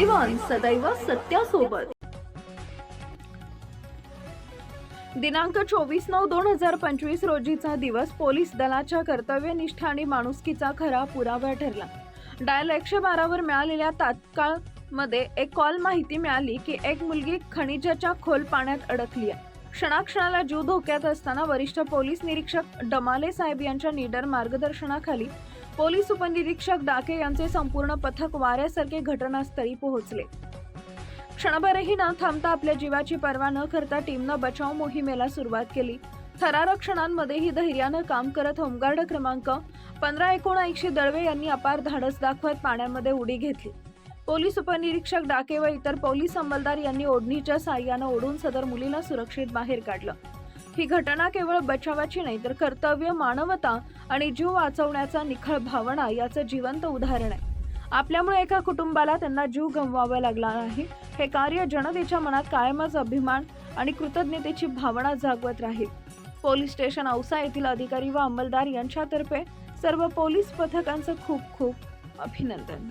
सदैव सत्यासोबत. दिनांक चोवीस नऊ दोन हजार पंचवीस रोजीचा दिवस पोलीस दलाच्या कर्तव्यनिष्ठ आणि माणुसकीचा खरा पुरावा ठरला. डायल एकशे बारावर मिळालेल्या तात्काळमध्ये एक कॉल माहिती मिळाली की एक मुलगी खनिजाच्या खोल पाण्यात अडकली आहे क्षणाक्षणाला जीव धोक्यात असताना वरिष्ठ पोलीस निरीक्षक डमाले साहेब यांच्या निडर मार्गदर्शनाखाली पोलीस उपनिरीक्षक डाके यांचे संपूर्ण पथक वाऱ्यासारखे घटनास्थळी पोहोचले. क्षणभरही न थांबता आपल्या जीवाची पर्वा न करता टीमनं बचाव मोहिमेला सुरुवात केली. थरारक क्षणांमध्येही धैर्यानं काम करत होमगार्ड क्रमांक पंधरा एकोणऐंशी दळवे यांनी अपार धाडस दाखवत पाण्यामध्ये उडी घेतली. पोलीस उपनिरीक्षक डाके व इतर पोलीस अंमलदार यांनी ओढणीच्या साह्यानं ओढून सदर मुलीला सुरक्षित बाहेर काढलं. ही घटना केवळ बचावाची नाही तर कर्तव्य मानवता आणि जीव वाचवण्याचा निखळ भावना याचं जिवंत उदाहरण आहे. आपल्यामुळे एका कुटुंबाला त्यांना जीव गमवावा लागला नाही हे कार्य जनतेच्या मनात कायमच अभिमान आणि कृतज्ञतेची भावना जागवत राहील. पोलीस स्टेशन औसा येथील अधिकारी व अंमलदार यांच्यातर्फे सर्व पोलीस पथकांचं खूप खूप अभिनंदन.